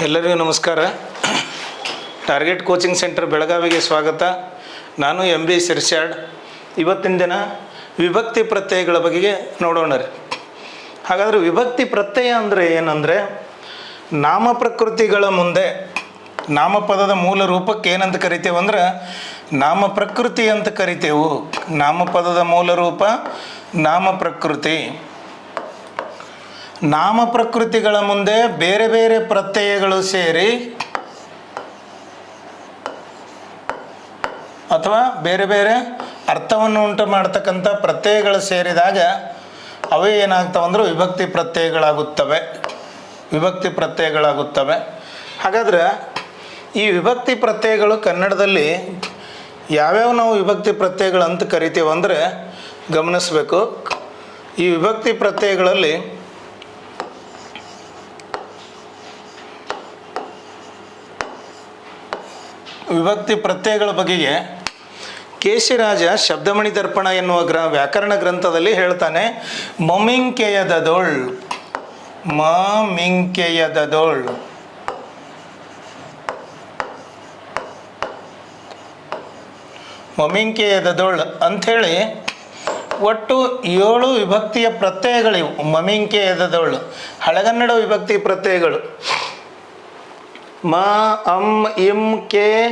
ಎಲ್ಲರಿಗೂ ನಮಸ್ಕಾರ. Target coaching centre ಬೆಳಗಾವಿಗೆ ಸ್ವಾಗತ. ನಾನು ಎಂ ಬಿ ಸಿರ್ಸ್ಯಾಡ್. ಇವತ್ತಿನ ದಿನ ವಿಭಕ್ತಿ ಪ್ರತ್ಯಯಗಳ ಬಗೆಗೆ ನೋಡೋಣ ರೀ. ಹಾಗಾದರೆ ವಿಭಕ್ತಿ ಪ್ರತ್ಯಯ ಅಂದರೆ ಏನಂದರೆ ನಾಮ ಪ್ರಕೃತಿಗಳ ಮುಂದೆ ನಾಮಪದದ ಮೂಲ ರೂಪಕ್ಕೆ ಏನಂತ ಕರಿತೇವೆ ಅಂದ್ರೆ ನಾಮ ಪ್ರಕೃತಿ ಅಂತ ಕರಿತೇವು. ನಾಮಪದದ ಮೂಲ ರೂಪ ನಾಮ ಪ್ರಕೃತಿ. ನಾಮ ಪ್ರಕೃತಿಗಳ ಮುಂದೆ ಬೇರೆ ಬೇರೆ ಪ್ರತ್ಯಯಗಳು ಸೇರಿ ಅಥವಾ ಬೇರೆ ಬೇರೆ ಅರ್ಥವನ್ನು ಉಂಟು ಮಾಡ್ತಕ್ಕಂಥ ಪ್ರತ್ಯಯಗಳು ಸೇರಿದಾಗ ಅವೇ ಏನಾಗ್ತವಂದ್ರೆ ವಿಭಕ್ತಿ ಪ್ರತ್ಯಯಗಳಾಗುತ್ತವೆ. ವಿಭಕ್ತಿ ಪ್ರತ್ಯಯಗಳಾಗುತ್ತವೆ. ಹಾಗಾದ್ರೆ ಈ ವಿಭಕ್ತಿ ಪ್ರತ್ಯಯಗಳು ಕನ್ನಡದಲ್ಲಿ ಯಾವ್ಯಾವ ನಾವು ವಿಭಕ್ತಿ ಪ್ರತ್ಯಯಗಳು ಅಂತ ಕರಿತೀವಂದರೆ ಗಮನಿಸಬೇಕು. ಈ ವಿಭಕ್ತಿ ಪ್ರತ್ಯಯಗಳಲ್ಲಿ ವಿಭಕ್ತಿ ಪ್ರತ್ಯಯಗಳ ಬಗೆಗೆ ಕೇಶಿರಾಜ ಶಬ್ದಮಣಿ ದರ್ಪಣ ಎನ್ನುವ ಗ್ರ, ವ್ಯಾಕರಣ ಗ್ರಂಥದಲ್ಲಿ ಹೇಳ್ತಾನೆ, ಮಮಿಂಕೆಯದದೋಳ್ ಮಮಿಂಕೆಯದದೋಳ್. ಮಮಿಂಕೆಯದದೋಳ್ ಅಂಥೇಳಿ ಒಟ್ಟು ಏಳು ವಿಭಕ್ತಿಯ ಪ್ರತ್ಯಯಗಳಿವು. ಮಮಿಂಕೆ ಎದದೋಳು ಹಳಗನ್ನಡ ವಿಭಕ್ತಿ ಪ್ರತ್ಯಯಗಳು. ಮ ಅಂ ಇಂ ಕೆ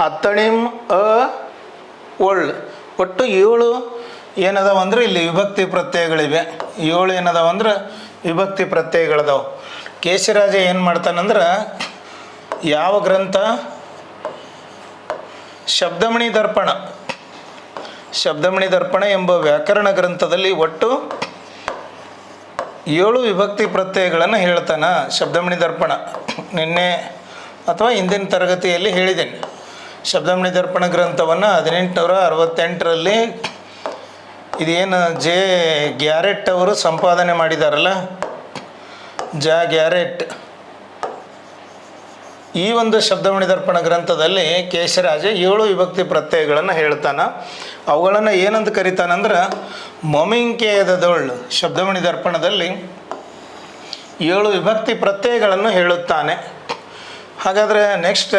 ಅತ್ತಣಿಂ ಅ ಒಳ್. ಒಟ್ಟು ಏಳು ಏನದಾವ ಅಂದ್ರೆ ಇಲ್ಲಿ ವಿಭಕ್ತಿ ಪ್ರತ್ಯಯಗಳಿವೆ. ಏಳು ಏನದಾವ ಅಂದ್ರೆ ವಿಭಕ್ತಿ ಪ್ರತ್ಯಯಗಳದಾವ. ಕೇಶರಾಜ ಏನು ಮಾಡ್ತಾನಂದ್ರೆ ಯಾವ ಗ್ರಂಥ? ಶಬ್ದಮಣಿ ದರ್ಪಣ ಶಬ್ದಮಣಿ ದರ್ಪಣ ಎಂಬ ವ್ಯಾಕರಣ ಗ್ರಂಥದಲ್ಲಿ ಒಟ್ಟು ಏಳು ವಿಭಕ್ತಿ ಪ್ರತ್ಯಯಗಳನ್ನು ಹೇಳ್ತಾನ ಶಬ್ದಮಣಿ ದರ್ಪಣ. ನಿನ್ನೆ ಅಥವಾ ಹಿಂದಿನ ತರಗತಿಯಲ್ಲಿ ಹೇಳಿದ್ದೇನೆ. ಶಬ್ದಮಣಿ ದರ್ಪಣ ಗ್ರಂಥವನ್ನು ಹದಿನೆಂಟುನೂರ ಅರವತ್ತೆಂಟರಲ್ಲಿ ಇದೇನು ಜೆ ಗ್ಯಾರೆಟ್ ಅವರು ಸಂಪಾದನೆ ಮಾಡಿದಾರಲ್ಲ? ಜಾ ಗ್ಯಾರೆಟ್. ಈ ಒಂದು ಶಬ್ದಮಣಿ ದರ್ಪಣ ಗ್ರಂಥದಲ್ಲಿ ಕೇಶರಾಜ ಏಳು ವಿಭಕ್ತಿ ಪ್ರತ್ಯಯಗಳನ್ನು ಹೇಳ್ತಾನ. ಅವುಗಳನ್ನು ಏನಂತ ಕರಿತಾನಂದ್ರೆ ಮೊಮಿಂಕೇದದೊಳ್ ಶಬ್ದಮಣಿ ದರ್ಪಣದಲ್ಲಿ ಏಳು ವಿಭಕ್ತಿ ಪ್ರತ್ಯಯಗಳನ್ನು ಹೇಳುತ್ತಾನೆ. ಹಾಗಾದರೆ ನೆಕ್ಸ್ಟ್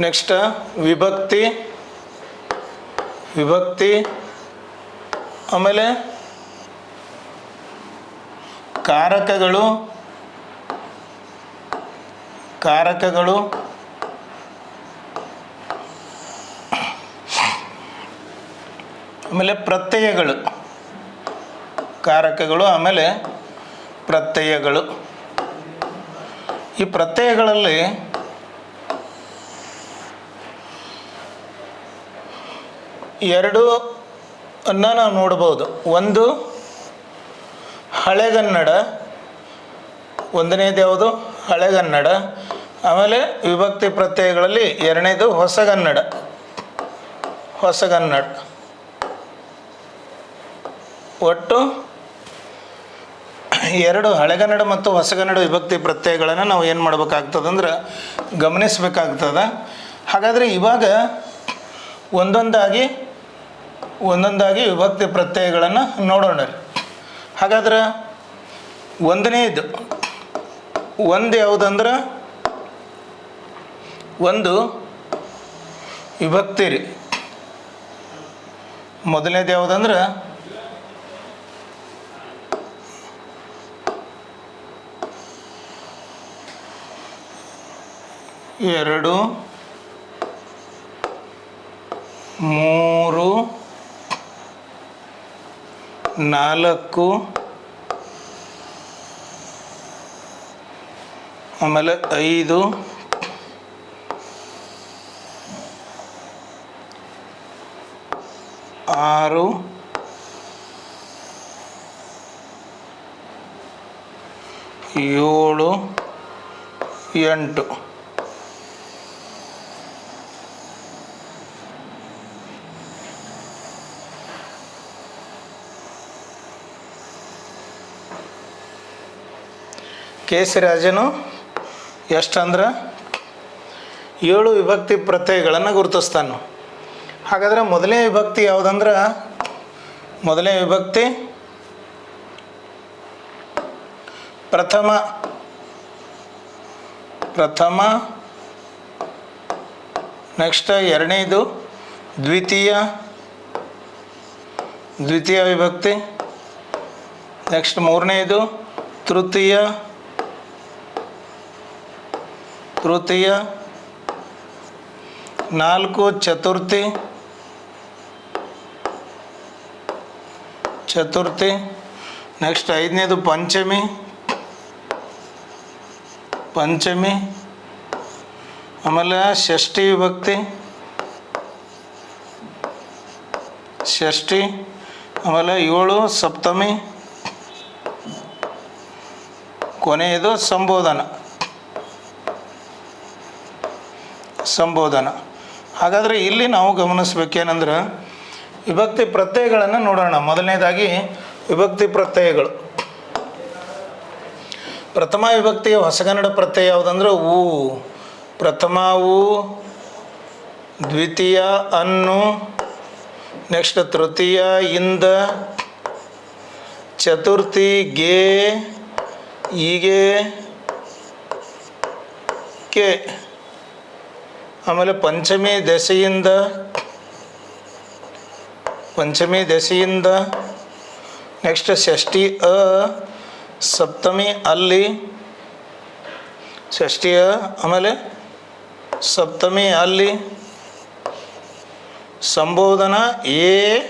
ನೆಕ್ಸ್ಟ್ ವಿಭಕ್ತಿ ವಿಭಕ್ತಿ, ಆಮೇಲೆ ಕಾರಕಗಳು ಕಾರಕಗಳು ಆಮೇಲೆ ಪ್ರತ್ಯಯಗಳು ಕಾರಕಗಳು ಆಮೇಲೆ ಪ್ರತ್ಯಯಗಳು. ಈ ಪ್ರತ್ಯಯಗಳಲ್ಲಿ ಎರಡು ಅನ್ನ ನಾವು ನೋಡ್ಬೋದು. ಒಂದು ಹಳೆಗನ್ನಡ, ಒಂದನೇದು ಯಾವುದು? ಹಳೆಗನ್ನಡ. ಆಮೇಲೆ ವಿಭಕ್ತಿ ಪ್ರತ್ಯಯಗಳಲ್ಲಿ ಎರಡನೇದು ಹೊಸಗನ್ನಡ. ಹೊಸಗನ್ನಡ. ಒಟ್ಟು ಎರಡು ಹಳೆಗನ್ನಡ ಮತ್ತು ಹೊಸಗನ್ನಡ ವಿಭಕ್ತಿ ಪ್ರತ್ಯಯಗಳನ್ನು ನಾವು ಏನು ಮಾಡ್ಬೇಕಾಗ್ತದಂದ್ರೆ ಗಮನಿಸಬೇಕಾಗ್ತದೆ. ಹಾಗಾದರೆ ಇವಾಗ ಒಂದೊಂದಾಗಿ ಒಂದೊಂದಾಗಿ ವಿಭಕ್ತಿ ಪ್ರತ್ಯಯಗಳನ್ನು ನೋಡೋಣ ರೀ. ಹಾಗಾದ್ರೆ ಒಂದನೇದು ಒಂದು ಯಾವುದಂದ್ರೆ? ಒಂದು ವಿಭಕ್ತಿ ರೀ. ಮೊದಲನೇದು ಯಾವುದಂದ್ರೆ? ಎರಡು ಮೂರು ನಾಲ್ಕು ಆಮೇಲೆ ಐದು ಆರು ಏಳು ಎಂಟು ಕೇಸರಾಜನು ಎಷ್ಟಂದ್ರೆ ಏಳು ವಿಭಕ್ತಿ ಪ್ರತ್ಯಯಗಳನ್ನು ಗುರುತಿಸ್ತಾನು. ಹಾಗಾದ್ರೆ ಮೊದಲನೇ ವಿಭಕ್ತಿ ಯಾವುದಂದ್ರೆ? ಮೊದಲನೇ ವಿಭಕ್ತಿ ಪ್ರಥಮ ಪ್ರಥಮ, ನೆಕ್ಸ್ಟ್ ಎರಡನೇದು ದ್ವಿತೀಯ ದ್ವಿತೀಯ ವಿಭಕ್ತಿ, ನೆಕ್ಸ್ಟ್ ಮೂರನೇದು ತೃತೀಯ ತೃತೀಯ, ನಾಲ್ಕು ಚತುರ್ಥಿ ಚತುರ್ಥಿ, ನೆಕ್ಸ್ಟ್ ಐದನೇದು ಪಂಚಮಿ ಪಂಚಮಿ, ಆಮೇಲೆ ಷಷ್ಠಿ ವಿಭಕ್ತಿ, ಷಷ್ಠಿ, ಆಮೇಲೆ ಏಳು ಸಪ್ತಮಿ, ಕೊನೆಯದು ಸಂಬೋಧನ. ಸಂಬೋಧನ. ಹಾಗಾದರೆ ಇಲ್ಲಿ ನಾವು ಗಮನಿಸ್ಬೇಕೇನೆಂದ್ರೆ ವಿಭಕ್ತಿ ಪ್ರತ್ಯಯಗಳನ್ನು ನೋಡೋಣ. ಮೊದಲನೇದಾಗಿ ವಿಭಕ್ತಿ ಪ್ರತ್ಯಯಗಳು. ಪ್ರಥಮ ವಿಭಕ್ತಿಯ ಹೊಸಗನ್ನಡ ಪ್ರತ್ಯಯ ಯಾವುದಂದ್ರೆ ಊ. ಪ್ರಥಮ ಊ, ದ್ವಿತೀಯ ಅನ್ನು, ನೆಕ್ಸ್ಟ್ ತೃತೀಯ ಇಂದ, ಚತುರ್ಥಿ ಗೆ ಈಗೆ ಕೆ. ಆಮೇಲೆ ಪಂಚಮಿ ದಶೆಯಿಂದ ಪಂಚಮಿ ದಶೆಯಿಂದ ನೆಕ್ಸ್ಟ್ ಷಷ್ಠಿ ಅ, ಸಪ್ತಮಿ ಅಲ್ಲಿ, ಷಷ್ಠಿ ಅ, ಆಮೇಲೆ ಸಪ್ತಮಿ ಅಲ್ಲಿ ಸಂಬೋಧನ ಏ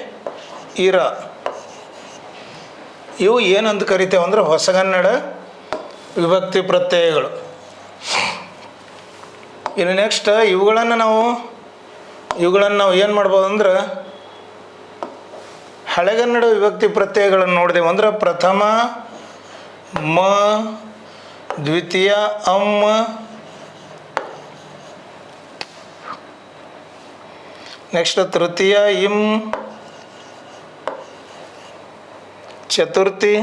ಇರ. ಇವು ಏನಂತ ಕರಿತೇವೆ ಅಂದ್ರೆ ಹೊಸಗನ್ನಡ ವಿಭಕ್ತಿ ಪ್ರತ್ಯಯಗಳು. ಇನ್ನು ನೆಕ್ಸ್ಟ್ ಇವುಗಳನ್ನು ನಾವು ಇವುಗಳನ್ನು ನಾವು ಏನು ಮಾಡ್ಬೋದು ಅಂದ್ರೆ ಹಳೆಗನ್ನಡ ವಿಭಕ್ತಿ ಪ್ರತ್ಯಯಗಳನ್ನು ನೋಡಿದೆವು. ಅಂದ್ರೆ ಪ್ರಥಮ, ಮ, ದ್ವಿತೀಯ ಅಮ್ಮ ನೆಕ್ಸ್ಟ್ ತೃತೀಯ, ಇಂ, ಚತುರ್ಥಿ,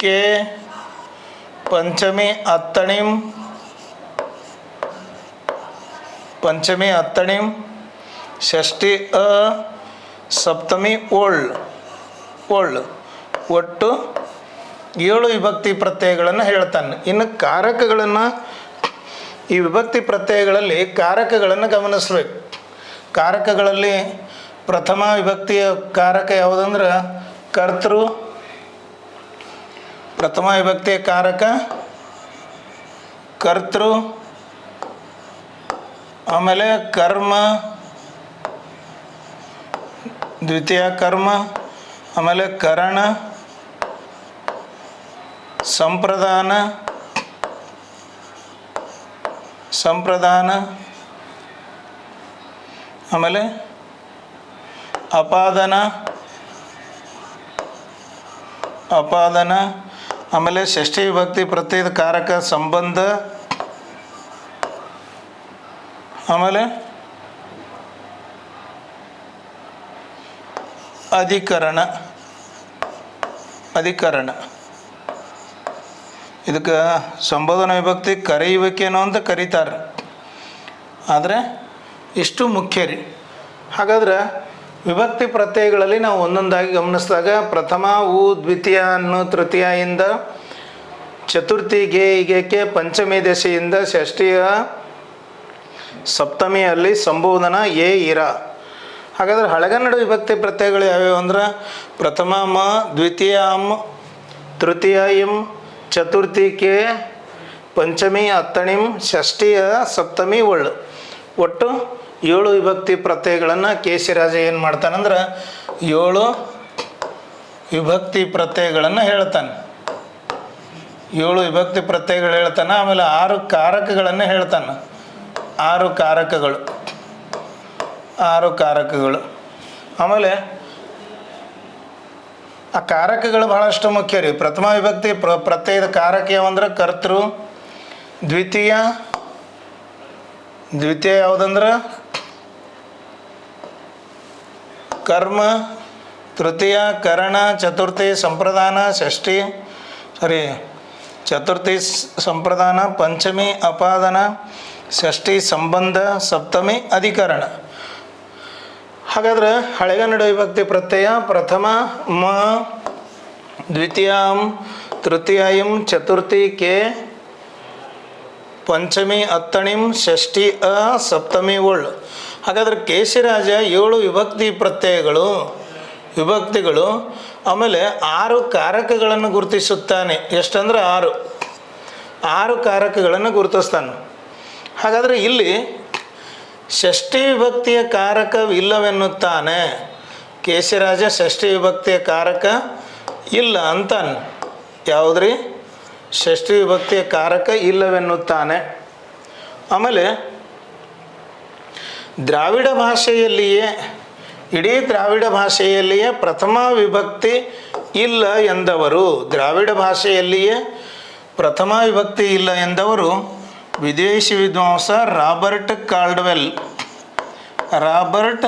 ಕೆ, ಪಂಚಮಿ ಅತ್ತಣಿಂ ಪಂಚಮಿ ಅತ್ತಣಿ ಷಷ್ಠಿ ಅ, ಸಪ್ತಮಿ ಓಳ್ ಓಳ್. ಒಟ್ಟು ಏಳು ವಿಭಕ್ತಿ ಪ್ರತ್ಯಯಗಳನ್ನು ಹೇಳ್ತಾನೆ. ಇನ್ನು ಕಾರಕಗಳನ್ನು, ಈ ವಿಭಕ್ತಿ ಪ್ರತ್ಯಯಗಳಲ್ಲಿ ಕಾರಕಗಳನ್ನು ಗಮನಿಸ್ಬೇಕು. ಕಾರಕಗಳಲ್ಲಿ ಪ್ರಥಮ ವಿಭಕ್ತಿಯ ಕಾರಕ ಯಾವುದಂದ್ರೆ? ಕರ್ತೃ. ಪ್ರಥಮ ವಿಭಕ್ತಿಯ ಕಾರಕ ಕರ್ತೃ. ಆಮೇಲೆ ಕರ್ಮ, ದ್ವಿತೀಯ ಕರ್ಮ, ಆಮೇಲೆ ಕರಣ, ಸಂಪ್ರದಾನ ಸಂಪ್ರದಾನ, ಆಮೇಲೆ ಅಪಾದನ ಅಪಾದನ, ಆಮೇಲೆ ಷಷ್ಠಿ ವಿಭಕ್ತಿ ಪ್ರತ್ಯಯದ ಕಾರಕ ಸಂಬಂಧ ಆಮೇಲೆ ಅಧಿಕರಣ. ಅಧಿಕರಣ. ಇದಕ್ಕೆ ಸಂಬೋಧನ ವಿಭಕ್ತಿ ಕರೆಯುವಿಕೆನೋ ಅಂತ ಕರೀತಾರೆ. ಆದರೆ ಇಷ್ಟು ಮುಖ್ಯ ರೀ. ಹಾಗಾದ್ರೆ ವಿಭಕ್ತಿ ಪ್ರತ್ಯಯಗಳಲ್ಲಿ ನಾವು ಒಂದೊಂದಾಗಿ ಗಮನಿಸಿದಾಗ ಪ್ರಥಮ, ಉ, ದ್ವಿತೀಯ, ಅನ್ನೋ, ತೃತೀಯ ಚತುರ್ಥಿ, ಗೆ ಈಗೇಕೆ ಪಂಚಮಿ ದಶೆಯಿಂದ ಷಷ್ಠಿಯ ಸಪ್ತಮಿಯಲ್ಲಿ ಸಂಬೋಧನ ಎ ಇರ. ಹಾಗಾದ್ರೆ ಹಳೆಗನ್ನಡ ವಿಭಕ್ತಿ ಪ್ರತ್ಯಯಗಳು ಯಾವ್ಯಾವು ಅಂದ್ರೆ ಪ್ರಥಮ ಮ ದ್ವಿತೀಯ ಅಮ್ ತೃತೀಯ ಇಂ ಚತುರ್ಥಿ ಕೆ ಪಂಚಮಿ, ಹತ್ತಣಿಂ, ಷಷ್ಠಿಯ, ಸಪ್ತಮಿ ಒಳ್ಳು ಒಟ್ಟು ಏಳು ವಿಭಕ್ತಿ ಪ್ರತ್ಯಯಗಳನ್ನು ರಾಜ ಏನು ಮಾಡ್ತಾನಂದ್ರೆ ಏಳು ವಿಭಕ್ತಿ ಪ್ರತ್ಯಯಗಳನ್ನು ಹೇಳ್ತಾನೆ. ಏಳು ವಿಭಕ್ತಿ ಪ್ರತ್ಯಯಗಳು ಹೇಳ್ತಾನೆ, ಆಮೇಲೆ ಆರು ಕಾರಕಗಳನ್ನು ಹೇಳ್ತಾನೆ. ಆರು ಕಾರಕಗಳು. ಆರು ಕಾರಕಗಳು. ಆಮೇಲೆ ಆ ಕಾರಕಗಳು ಬಹಳಷ್ಟು ಮುಖ್ಯ ರೀ. ಪ್ರಥಮ ವಿಭಕ್ತಿ ಪ್ರ, ಪ್ರತ್ಯಯದ ಕಾರಕ ಯಾವಂದ್ರೆ? ಕರ್ತೃ, ದ್ವಿತೀಯ ದ್ವಿತೀಯ ಯಾವುದಂದ್ರೆ? ಕರ್ಮ, ತೃತೀಯ, ಕರಣ, ಚತುರ್ಥಿ, ಸಂಪ್ರದಾನ, ಷಷ್ಠಿ, ಸಾರಿ, ಚತುರ್ಥಿ ಸಂಪ್ರದಾನ, ಪಂಚಮಿ, ಅಪಾದನ ಷಷ್ಠಿ ಸಂಬಂಧ ಸಪ್ತಮಿ ಅಧಿಕರಣ. ಹಾಗಾದ್ರೆ ಹಳೆಗನ್ನಡ ವಿಭಕ್ತಿ ಪ್ರತ್ಯಯ, ಪ್ರಥಮ, ಮ, ದ್ವಿತೀಯಂ, ತೃತೀಯಂ ಚತುರ್ಥಿ, ಕೆ, ಪಂಚಮಿ, ಹತ್ತಣಿಂ, ಷಷ್ಠಿ, ಅ, ಸಪ್ತಮಿ ಒಳ್ಳು ಹಾಗಾದ್ರೆ ಕೇಶಿರಾಜ ಏಳು ವಿಭಕ್ತಿ ಪ್ರತ್ಯಯಗಳು, ವಿಭಕ್ತಿಗಳು, ಆಮೇಲೆ ಆರು ಕಾರಕಗಳನ್ನು ಗುರುತಿಸುತ್ತಾನೆ. ಎಷ್ಟಂದ್ರೆ ಆರು. ಆರು ಕಾರಕಗಳನ್ನು ಗುರುತಿಸ್ತಾನೆ. ಹಾಗಾದರೆ ಇಲ್ಲಿ ಷಷ್ಠಿ ವಿಭಕ್ತಿಯ ಕಾರಕ ಇಲ್ಲವೆನ್ನುತ್ತಾನೆ. ಕೇಶಿರಾಜ ಷಷ್ಠಿ ವಿಭಕ್ತಿಯ ಕಾರಕ ಇಲ್ಲ ಅಂತಾನೆ. ಯಾವುದ್ರಿ? ಷಷ್ಠಿ ವಿಭಕ್ತಿಯ ಕಾರಕ ಇಲ್ಲವೆನ್ನುತ್ತಾನೆ. ಆಮೇಲೆ ದ್ರಾವಿಡ ಭಾಷೆಯಲ್ಲಿಯೇ, ಇಡೀ ದ್ರಾವಿಡ ಭಾಷೆಯಲ್ಲಿಯೇ ಪ್ರಥಮ ವಿಭಕ್ತಿ ಇಲ್ಲ ಎಂದವರು. ದ್ರಾವಿಡ ಭಾಷೆಯಲ್ಲಿಯೇ ಪ್ರಥಮ ವಿಭಕ್ತಿ ಇಲ್ಲ ಎಂದವರು. ವಿದೇಶಿ ವಿದ್ವಾಂಸ ರಾಬರ್ಟ್ ಕಾಲ್ಡ್ವೆಲ್. Robert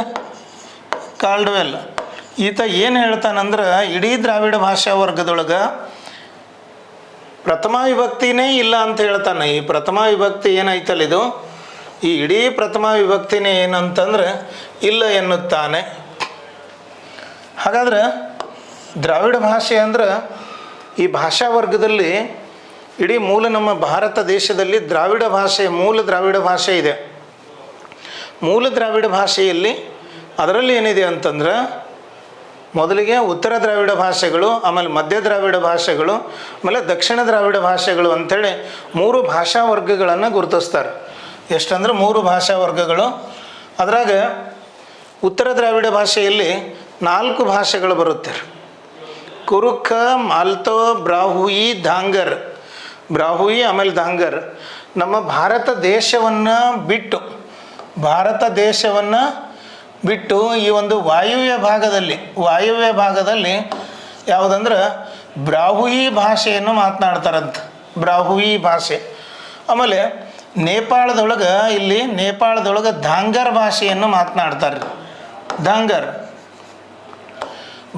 Caldwell. ಈತ ಏನು ಹೇಳ್ತಾನಂದ್ರೆ, ಇಡೀ ದ್ರಾವಿಡ ಭಾಷಾ ವರ್ಗದೊಳಗೆ ಪ್ರಥಮ ವಿಭಕ್ತಿನೇ ಇಲ್ಲ ಅಂತ ಹೇಳ್ತಾನೆ. ಈ ಪ್ರಥಮ ವಿಭಕ್ತಿ ಏನಾಯ್ತಲ್ಲ ಇದು? ಈ ಇಡೀ ಪ್ರಥಮ ವಿಭಕ್ತಿನೇ ಏನಂತಂದ್ರೆ, ಇಲ್ಲ ಎನ್ನುತ್ತಾನೆ. ಹಾಗಾದ್ರೆ ದ್ರಾವಿಡ ಭಾಷೆ ಅಂದ್ರೆ ಈ ಭಾಷಾ ವರ್ಗದಲ್ಲಿ ಇಡೀ ಮೂಲ ನಮ್ಮ ಭಾರತ ದೇಶದಲ್ಲಿ ದ್ರಾವಿಡ ಭಾಷೆ, ಮೂಲ ದ್ರಾವಿಡ ಭಾಷೆ ಇದೆ. ಮೂಲ ದ್ರಾವಿಡ ಭಾಷೆಯಲ್ಲಿ ಅದರಲ್ಲಿ ಏನಿದೆ ಅಂತಂದ್ರೆ ಮೊದಲಿಗೆ ಉತ್ತರ ದ್ರಾವಿಡ ಭಾಷೆಗಳು, ಆಮೇಲೆ ಮಧ್ಯ ದ್ರಾವಿಡ ಭಾಷೆಗಳು, ಆಮೇಲೆ ದಕ್ಷಿಣ ದ್ರಾವಿಡ ಭಾಷೆಗಳು ಅಂಥೇಳಿ ಮೂರು ಭಾಷಾ ವರ್ಗಗಳನ್ನು ಗುರುತಿಸ್ತಾರೆ. ಎಷ್ಟಂದ್ರೆ ಮೂರು ಭಾಷಾ ವರ್ಗಗಳು. ಅದರಾಗ ಉತ್ತರ ದ್ರಾವಿಡ ಭಾಷೆಯಲ್ಲಿ ನಾಲ್ಕು ಭಾಷೆಗಳು ಬರುತ್ತೆ. ಕುರುಖ, ಮಾಲ್ತೋ ಬ್ರಾಹುಯಿ ಧಾಂಗರ್. ಬ್ರಾಹುಯಿ ಆಮೇಲೆ ಧಾಂಗರ್ ನಮ್ಮ ಭಾರತ ದೇಶವನ್ನು ಬಿಟ್ಟು, ಭಾರತ ದೇಶವನ್ನು ಬಿಟ್ಟು ಈ ಒಂದು ವಾಯುವ್ಯ ಭಾಗದಲ್ಲಿ ವಾಯುವ್ಯ ಭಾಗದಲ್ಲಿ ಯಾವುದಂದ್ರೆ ಬ್ರಾಹುಯಿ ಭಾಷೆಯನ್ನು ಮಾತನಾಡ್ತಾರಂತ ಬ್ರಾಹುಯಿ ಭಾಷೆ. ಆಮೇಲೆ ನೇಪಾಳದೊಳಗೆ ಇಲ್ಲಿ ನೇಪಾಳದೊಳಗೆ ಧಾಂಗರ್ ಭಾಷೆಯನ್ನು ಮಾತನಾಡ್ತಾರೆ. ಧಾಂಗರ್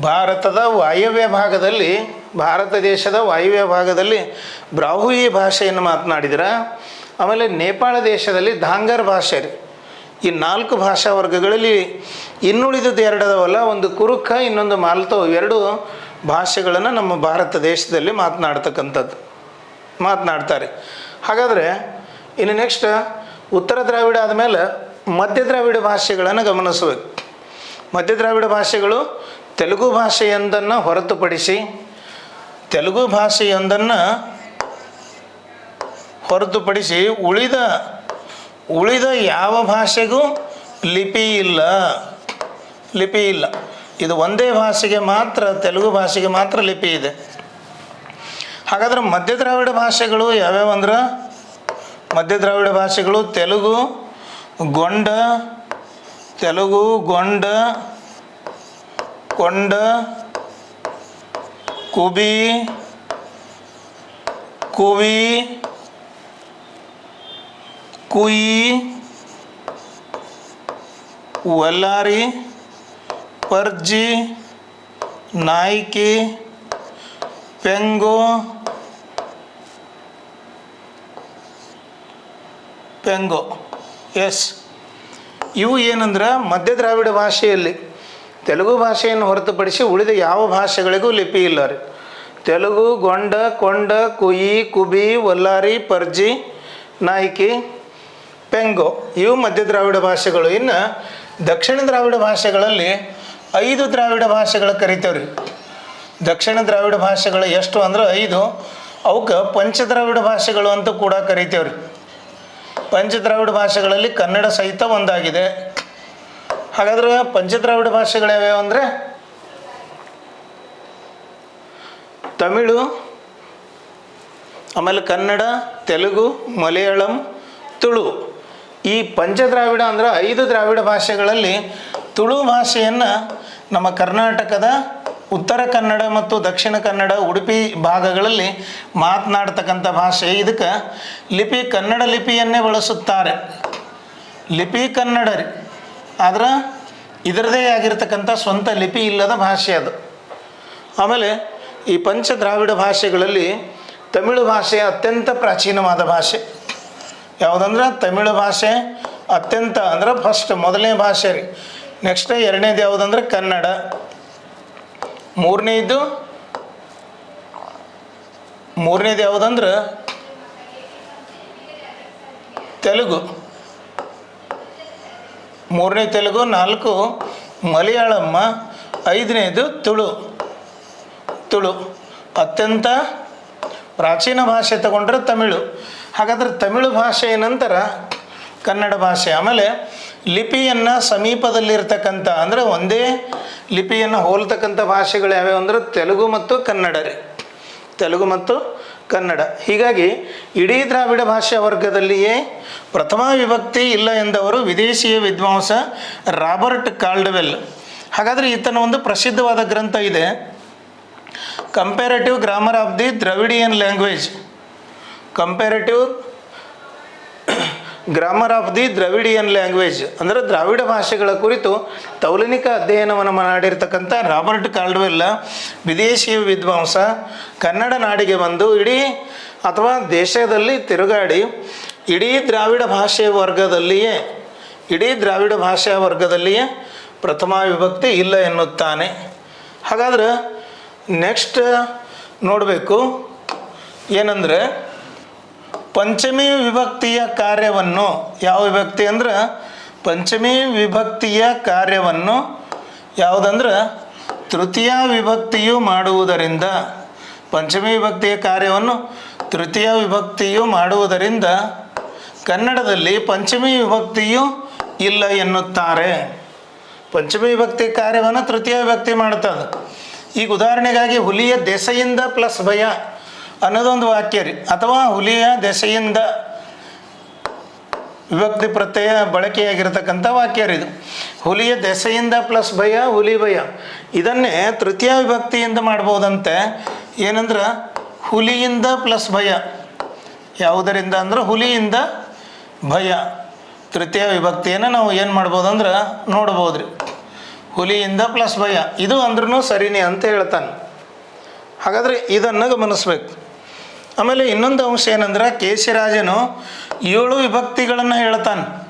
ಭಾರತದ ವಾಯವ್ಯ ಭಾಗದಲ್ಲಿ ಭಾರತ ದೇಶದ ವಾಯುವ್ಯ ಭಾಗದಲ್ಲಿ ಬ್ರಾಹುಯಿ ಭಾಷೆಯನ್ನು ಮಾತನಾಡಿದ್ರ. ಆಮೇಲೆ ನೇಪಾಳ ದೇಶದಲ್ಲಿ ಧಾಂಗರ್ ಭಾಷೆ ಈ ನಾಲ್ಕು ಭಾಷಾ ವರ್ಗಗಳಲ್ಲಿ ಇನ್ನುಳಿದದ್ದು ಎರಡದವಲ್ಲ, ಒಂದು ಕುರುಖ, ಇನ್ನೊಂದು ಮಾಲ್ತೋ, ಎರಡು ಭಾಷೆಗಳನ್ನು ನಮ್ಮ ಭಾರತ ದೇಶದಲ್ಲಿ ಮಾತನಾಡ್ತಕ್ಕಂಥದ್ದು, ಮಾತನಾಡ್ತಾರೆ. ಹಾಗಾದರೆ ಇನ್ನು ನೆಕ್ಸ್ಟ್ ಉತ್ತರ ದ್ರಾವಿಡ ಆದಮೇಲೆ ಮಧ್ಯ ದ್ರಾವಿಡ ಭಾಷೆಗಳನ್ನು ಗಮನಿಸಬೇಕು. ಮಧ್ಯ ದ್ರಾವಿಡ ಭಾಷೆಗಳು ತೆಲುಗು ಭಾಷೆಯೊಂದನ್ನು ಹೊರತುಪಡಿಸಿ ತೆಲುಗು ಭಾಷೆಯೊಂದನ್ನು ಹೊರತುಪಡಿಸಿ ಉಳಿದ ಉಳಿದ ಯಾವ ಭಾಷೆಗೂ ಲಿಪಿ ಇಲ್ಲ. ಲಿಪಿ ಇಲ್ಲ. ಇದು ಒಂದೇ ಭಾಷೆಗೆ ಮಾತ್ರ, ತೆಲುಗು ಭಾಷೆಗೆ ಮಾತ್ರ ಲಿಪಿ ಇದೆ. ಹಾಗಾದ್ರೆ ಮಧ್ಯ ದ್ರಾವಿಡ ಭಾಷೆಗಳು ಯಾವ್ಯಾವ ಅಂದ್ರೆ? ಮಧ್ಯ ದ್ರಾವಿಡ ಭಾಷೆಗಳು ತೆಲುಗು, ಗೊಂಡ ತೆಲುಗು, ಗೊಂಡ, ಕೊಂಡ ಕುಬಿ ಕುವಿ ಕುಯಿ ವಲ್ಲಾರಿ ಪರ್ಜಿ ನಾಯ್ಕಿ ಪೆಂಗು ಪೆಂಗೋ. ಎಸ್ ಇವು ಏನಂದ್ರೆ ಮಧ್ಯ ದ್ರಾವಿಡ ಭಾಷೆಯಲ್ಲಿ ತೆಲುಗು ಭಾಷೆಯನ್ನು ಹೊರತುಪಡಿಸಿ ಉಳಿದ ಯಾವ ಭಾಷೆಗಳಿಗೂ ಲಿಪಿ ಇಲ್ಲ ರೀ. ತೆಲುಗು, ಗೊಂಡ, ಕೊಂಡ, ಕುಯಿ, ಕುಬಿ, ಒಲ್ಲಾರಿ, ಪರ್ಜಿ, ನಾಯ್ಕಿ, ಪೆಂಗೋ ಇವು ಮಧ್ಯ ದ್ರಾವಿಡ ಭಾಷೆಗಳು. ಇನ್ನು ದಕ್ಷಿಣ ದ್ರಾವಿಡ ಭಾಷೆಗಳಲ್ಲಿ ಐದು ದ್ರಾವಿಡ ಭಾಷೆಗಳು ಕರಿತೇವೆ ರೀ ದಕ್ಷಿಣ ದ್ರಾವಿಡ ಭಾಷೆಗಳು ಎಷ್ಟು ಅಂದ್ರೆ ಐದು. ಅವಕ್ಕೆ ಪಂಚದ್ರಾವಿಡ ಭಾಷೆಗಳು ಅಂತ ಕೂಡ ಕರಿತೇವೆ ರೀ ಪಂಚದ್ರಾವಿಡ ಭಾಷೆಗಳಲ್ಲಿ ಕನ್ನಡ ಸಹಿತ ಒಂದಾಗಿದೆ. ಹಾಗಾದ್ರೆ ಪಂಚದ್ರಾವಿಡ ಭಾಷೆಗಳು ಯಾವ್ಯಾವ ಅಂದರೆ? ತಮಿಳು, ಆಮೇಲೆ ಕನ್ನಡ, ತೆಲುಗು, ಮಲಯಾಳಂ, ತುಳು. ಈ ಪಂಚದ್ರಾವಿಡ ಅಂದ್ರೆ ಐದು ದ್ರಾವಿಡ ಭಾಷೆಗಳಲ್ಲಿ ತುಳು ಭಾಷೆಯನ್ನು ನಮ್ಮ ಕರ್ನಾಟಕದ ಉತ್ತರ ಕನ್ನಡ ಮತ್ತು ದಕ್ಷಿಣ ಕನ್ನಡ, ಉಡುಪಿ ಭಾಗಗಳಲ್ಲಿ ಮಾತನಾಡ್ತಕ್ಕಂಥ ಭಾಷೆ. ಇದಕ್ಕೆ ಲಿಪಿ ಕನ್ನಡ ಲಿಪಿಯನ್ನೇ ಬಳಸುತ್ತಾರೆ. ಲಿಪಿ ಕನ್ನಡ ರೀ ಆದ್ರೆ ಇದರದೇ ಆಗಿರ್ತಕ್ಕಂಥ ಸ್ವಂತ ಲಿಪಿ ಇಲ್ಲದ ಭಾಷೆ ಅದು. ಆಮೇಲೆ ಈ ಪಂಚ ದ್ರಾವಿಡ ಭಾಷೆಗಳಲ್ಲಿ ತಮಿಳು ಭಾಷೆ ಅತ್ಯಂತ ಪ್ರಾಚೀನವಾದ ಭಾಷೆ. ಯಾವುದಂದ್ರೆ ತಮಿಳು ಭಾಷೆ ಅತ್ಯಂತ ಅಂದ್ರೆ ಫಸ್ಟ್ ಮೊದಲನೇ ಭಾಷೆ ರೀ. ನೆಕ್ಸ್ಟ್ ಎರಡನೇದು ಯಾವುದಂದ್ರೆ ಕನ್ನಡ. ಮೂರನೇದು ಮೂರನೇದು ಯಾವುದಂದ್ರೆ ತೆಲುಗು. ಮೂರನೇ ತೆಲುಗು, ನಾಲ್ಕು ಮಲಯಾಳಮ್ಮ, ಐದನೇದು ತುಳು. ತುಳು. ಅತ್ಯಂತ ಪ್ರಾಚೀನ ಭಾಷೆ ತಗೊಂಡ್ರೆ ತಮಿಳು. ಹಾಗಾದ್ರೆ ತಮಿಳು ಭಾಷೆಯ ನಂತರ ಕನ್ನಡ ಭಾಷೆ. ಆಮೇಲೆ ಲಿಪಿಯನ್ನು ಸಮೀಪದಲ್ಲಿರ್ತಕ್ಕಂಥ, ಅಂದರೆ ಒಂದೇ ಲಿಪಿಯನ್ನು ಹೋಲ್ತಕ್ಕಂಥ ಭಾಷೆಗಳು ಯಾವ್ಯಾವು ಅಂದ್ರೆ ತೆಲುಗು ಮತ್ತು ಕನ್ನಡ ರೀ. ತೆಲುಗು ಮತ್ತು ಕನ್ನಡ. ಹೀಗಾಗಿ ಇಡೀ ದ್ರಾವಿಡ ಭಾಷಾ ವರ್ಗದಲ್ಲಿಯೇ ಪ್ರಥಮ ವಿಭಕ್ತಿ ಇಲ್ಲ ಎಂದವರು ವಿದೇಶಿಯ ವಿದ್ವಾಂಸ ರಾಬರ್ಟ್ ಕಾಲ್ಡ್ವೆಲ್. ಹಾಗಾದರೆ ಈತನ ಒಂದು ಪ್ರಸಿದ್ಧವಾದ ಗ್ರಂಥ ಇದೆ. Comparative grammar of the Dravidian language comparative grammar of the Dravidian language ಅಂದರೆ ದ್ರಾವಿಡ ಭಾಷೆಗಳ ಕುರಿತು ತೌಲನಿಕ ಅಧ್ಯಯನವನ್ನು ಮಾಡಿರ್ತಕ್ಕಂಥ ರಾಬರ್ಟ್ ಕಾಲ್ಡ್ವೆಲ್ಲ ವಿದೇಶಿ ವಿದ್ವಾಂಸ, ಕನ್ನಡ ನಾಡಿಗೆ ಬಂದು ಇಡೀ ಅಥವಾ ದೇಶದಲ್ಲಿ ತಿರುಗಾಡಿ ಇಡೀ ದ್ರಾವಿಡ ಭಾಷೆ ವರ್ಗದಲ್ಲಿಯೇ, ಇಡೀ ದ್ರಾವಿಡ ಭಾಷೆಯ ವರ್ಗದಲ್ಲಿಯೇ ಪ್ರಥಮ ವಿಭಕ್ತಿ ಇಲ್ಲ ಎನ್ನುತ್ತಾನೆ. ಹಾಗಾದ್ರೆ ನೆಕ್ಸ್ಟ್ ನೋಡಬೇಕು. ಏನಂದರೆ ಪಂಚಮಿ ವಿಭಕ್ತಿಯ ಕಾರ್ಯವನ್ನು ಯಾವ ವಿಭಕ್ತಿ ಅಂದ್ರೆ? ಪಂಚಮಿ ವಿಭಕ್ತಿಯ ಕಾರ್ಯವನ್ನು ಯಾವುದಂದ್ರೆ? ತೃತೀಯ ವಿಭಕ್ತಿಯು ಮಾಡುವುದರಿಂದ, ಪಂಚಮಿ ವಿಭಕ್ತಿಯ ಕಾರ್ಯವನ್ನು ತೃತೀಯ ವಿಭಕ್ತಿಯು ಮಾಡುವುದರಿಂದ ಕನ್ನಡದಲ್ಲಿ ಪಂಚಮಿ ವಿಭಕ್ತಿಯು ಇಲ್ಲ ಎನ್ನುತ್ತಾರೆ. ಪಂಚಮಿ ವಿಭಕ್ತಿ ಕಾರ್ಯವನ್ನು ತೃತೀಯ ವಿಭಕ್ತಿ ಮಾಡುತ್ತದೆ ಈಗ ಉದಾಹರಣೆಗಾಗಿ ಹುಲಿಯ ದೆಸೆಯಿಂದ ಪ್ಲಸ್ ಭಯ. ಅನ್ನೋದೊಂದು ವಾಕ್ಯ ರೀ. ಅಥವಾ ಹುಲಿಯ ದೆಸೆಯಿಂದ ವಿಭಕ್ತಿ ಪ್ರತ್ಯಯ ಬಳಕೆಯಾಗಿರ್ತಕ್ಕಂಥ ವಾಕ್ಯ ರೀ ಇದು. ಹುಲಿಯ ದೆಸೆಯಿಂದ ಪ್ಲಸ್ ಭಯ, ಹುಲಿ ಭಯ. ಇದನ್ನೇ ತೃತೀಯ ವಿಭಕ್ತಿಯಿಂದ ಮಾಡ್ಬೋದಂತೆ. ಏನಂದ್ರೆ ಹುಲಿಯಿಂದ ಪ್ಲಸ್ ಭಯ. ಯಾವುದರಿಂದ ಅಂದ್ರೆ ಹುಲಿಯಿಂದ ಭಯ. ತೃತೀಯ ವಿಭಕ್ತಿಯನ್ನು ನಾವು ಏನು ಮಾಡ್ಬೋದು ಅಂದ್ರೆ ನೋಡ್ಬೋದು ರೀ ಹುಲಿಯಿಂದ ಪ್ಲಸ್ ಭಯ. ಇದು ಅಂದ್ರೂ ಸರಿನೇ ಅಂತ ಹೇಳ್ತಾನೆ. ಹಾಗಾದರೆ ಇದನ್ನು ಗಮನಿಸ್ಬೇಕು. ಆಮೇಲೆ ಇನ್ನೊಂದು ಅಂಶ ಏನಂದ್ರೆ ಕೇಶಿರಾಜನು ಏಳು ವಿಭಕ್ತಿಗಳನ್ನು ಹೇಳ್ತಾನೆ.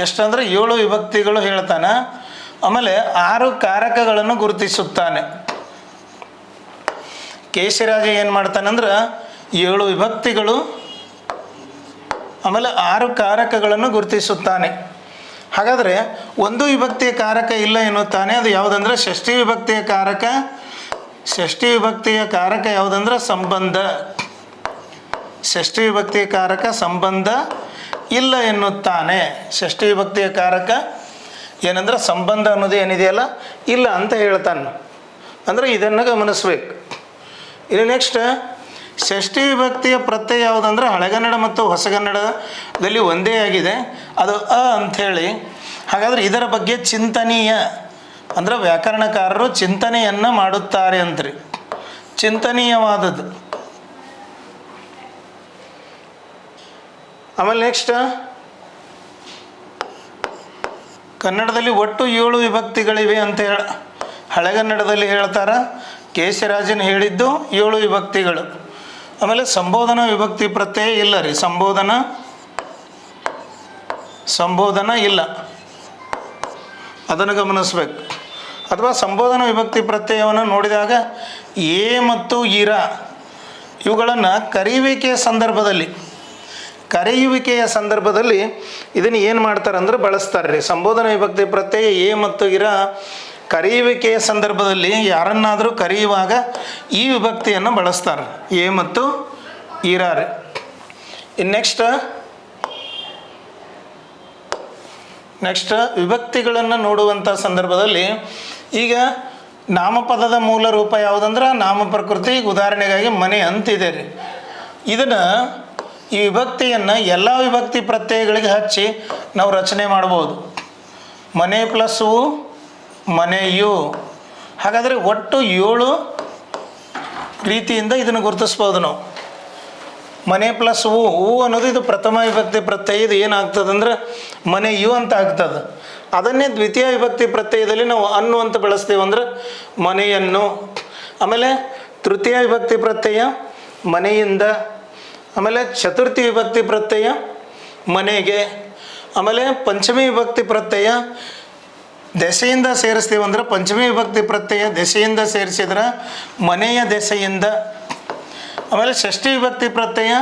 ಎಷ್ಟಂದ್ರೆ ಏಳು ವಿಭಕ್ತಿಗಳು ಹೇಳ್ತಾನೆ. ಆಮೇಲೆ ಆರು ಕಾರಕಗಳನ್ನು ಗುರುತಿಸುತ್ತಾನೆ. ಕೇಶಿರಾಜ ಏನು ಮಾಡ್ತಾನಂದ್ರೆ ಏಳು ವಿಭಕ್ತಿಗಳು ಆಮೇಲೆ ಆರು ಕಾರಕಗಳನ್ನು ಗುರುತಿಸುತ್ತಾನೆ. ಹಾಗಾದರೆ ಒಂದು ವಿಭಕ್ತಿಯ ಕಾರಕ ಇಲ್ಲ ಎನ್ನುತ್ತಾನೆ. ಅದು ಯಾವುದಂದ್ರೆ ಷಷ್ಠಿ ವಿಭಕ್ತಿಯ ಕಾರಕ. ಷಷ್ಠಿ ವಿಭಕ್ತಿಯ ಕಾರಕ ಯಾವುದಂದ್ರೆ ಸಂಬಂಧ. ಷಷ್ಠಿ ವಿಭಕ್ತಿಯ ಕಾರಕ ಸಂಬಂಧ ಇಲ್ಲ ಎನ್ನುತ್ತಾನೆ. ಷಷ್ಠಿ ವಿಭಕ್ತಿಯ ಕಾರಕ ಏನಂದ್ರೆ ಸಂಬಂಧ ಅನ್ನೋದು ಏನಿದೆಯಲ್ಲ? ಇಲ್ಲ ಅಂತ ಹೇಳ್ತಾನೆ. ಅಂದರೆ ಇದನ್ನು ಗಮನಿಸ್ಬೇಕು. ಇಲ್ಲಿ ನೆಕ್ಸ್ಟ್ ಷಷ್ಠಿ ವಿಭಕ್ತಿಯ ಪ್ರತ್ಯಯ ಯಾವುದಂದ್ರೆ ಹಳೆಗನ್ನಡ ಮತ್ತು ಹೊಸಗನ್ನಡದಲ್ಲಿ ಒಂದೇ ಆಗಿದೆ. ಅದು ಅ ಅಂಥೇಳಿ. ಹಾಗಾದರೆ ಇದರ ಬಗ್ಗೆ ಚಿಂತನೀಯ. ಅಂದ್ರೆ ವ್ಯಾಕರಣಕಾರರು ಚಿಂತನೆಯನ್ನು ಮಾಡುತ್ತಾರೆ ಅಂತ್ರಿ. ಚಿಂತನೀಯವಾದದ್ದು. ಆಮೇಲೆ ನೆಕ್ಸ್ಟ್ ಕನ್ನಡದಲ್ಲಿ ಒಟ್ಟು ಏಳು ವಿಭಕ್ತಿಗಳಿವೆ ಅಂತ ಹೇಳ ಹಳೆಗನ್ನಡದಲ್ಲಿ ಹೇಳ್ತಾರ. ಕೇಶರಾಜನ್ ಹೇಳಿದ್ದು ಏಳು ವಿಭಕ್ತಿಗಳು. ಆಮೇಲೆ ಸಂಬೋಧನಾ ವಿಭಕ್ತಿ ಪ್ರತ್ಯಯ ಇಲ್ಲ ರೀ, ಸಂಬೋಧನ ಸಂಬೋಧನ ಇಲ್ಲ. ಅದನ್ನು ಗಮನಿಸ್ಬೇಕು. ಅಥವಾ ಸಂಬೋಧನಾ ವಿಭಕ್ತಿ ಪ್ರತ್ಯಯವನ್ನು ನೋಡಿದಾಗ ಎ ಮತ್ತು ಇರ ಇವುಗಳನ್ನು ಕರೀವಿಕೆಯ ಸಂದರ್ಭದಲ್ಲಿ ಕರೆಯುವಿಕೆಯ ಸಂದರ್ಭದಲ್ಲಿ ಇದನ್ನು ಏನು ಮಾಡ್ತಾರೆ ಅಂದ್ರೆ ಬಳಸ್ತಾರೆ ರೀ. ಸಂಬೋಧನ ವಿಭಕ್ತಿ ಪ್ರತ್ಯಯ ಎ ಮತ್ತು ಇರ ಕರೆಯುವಿಕೆಯ ಸಂದರ್ಭದಲ್ಲಿ ಯಾರನ್ನಾದರೂ ಕರೆಯುವಾಗ ಈ ವಿಭಕ್ತಿಯನ್ನು ಬಳಸ್ತಾರೆ. ಎ ಮತ್ತು ಇರ ರೀ. ನೆಕ್ಸ್ಟ್ ನೆಕ್ಸ್ಟ್ ವಿಭಕ್ತಿಗಳನ್ನು ನೋಡುವಂಥ ಸಂದರ್ಭದಲ್ಲಿ ಈಗ ನಾಮಪದದ ಮೂಲ ರೂಪ ಯಾವುದಂದ್ರೆ ನಾಮ ಪ್ರಕೃತಿ ಉದಾಹರಣೆಗಾಗಿ ಮನೆ ಅಂತಿದೆ ರೀ. ಇದನ್ನು ಈ ವಿಭಕ್ತಿಯನ್ನು ಎಲ್ಲ ವಿಭಕ್ತಿ ಪ್ರತ್ಯಯಗಳಿಗೆ ಹಚ್ಚಿ ನಾವು ರಚನೆ ಮಾಡ್ಬೋದು ಮನೆ ಪ್ಲಸ್ಸು ಮನೆಯು. ಹಾಗಾದರೆ ಒಟ್ಟು ಏಳು ರೀತಿಯಿಂದ ಇದನ್ನು ಗುರುತಿಸ್ಬೋದು ನಾವು. ಮನೆ ಪ್ಲಸ್ ಹೂ ಹೂ ಅನ್ನೋದು ಇದು ಪ್ರಥಮ ವಿಭಕ್ತಿ ಪ್ರತ್ಯಯ, ಇದು ಏನಾಗ್ತದೆ ಮನೆ ಯು ಅಂತ ಆಗ್ತದೆ. ಅದನ್ನೇ ದ್ವಿತೀಯ ವಿಭಕ್ತಿ ಪ್ರತ್ಯಯದಲ್ಲಿ ನಾವು ಅನ್ನು ಅಂತ ಬೆಳೆಸ್ತೀವಿ ಅಂದರೆ ಮನೆಯನ್ನು. ಆಮೇಲೆ ತೃತೀಯ ವಿಭಕ್ತಿ ಪ್ರತ್ಯಯ ಮನೆಯಿಂದ ಆಮೇಲೆ ಚತುರ್ಥಿ ವಿಭಕ್ತಿ ಪ್ರತ್ಯಯ, ಮನೆಗೆ, ಆಮೇಲೆ ಪಂಚಮಿ ವಿಭಕ್ತಿ ಪ್ರತ್ಯಯ, ದೆಸೆಯಿಂದ ಸೇರಿಸ್ತೀವಿ ಅಂದ್ರೆ ಪಂಚಮಿ ವಿಭಕ್ತಿ ಪ್ರತ್ಯಯ, ದೆಸೆಯಿಂದ ಸೇರಿಸಿದ್ರೆ ಮನೆಯ ದೆಸೆಯಿಂದ, ಆಮೇಲೆ ಷಷ್ಠಿ ವಿಭಕ್ತಿ ಪ್ರತ್ಯಯ,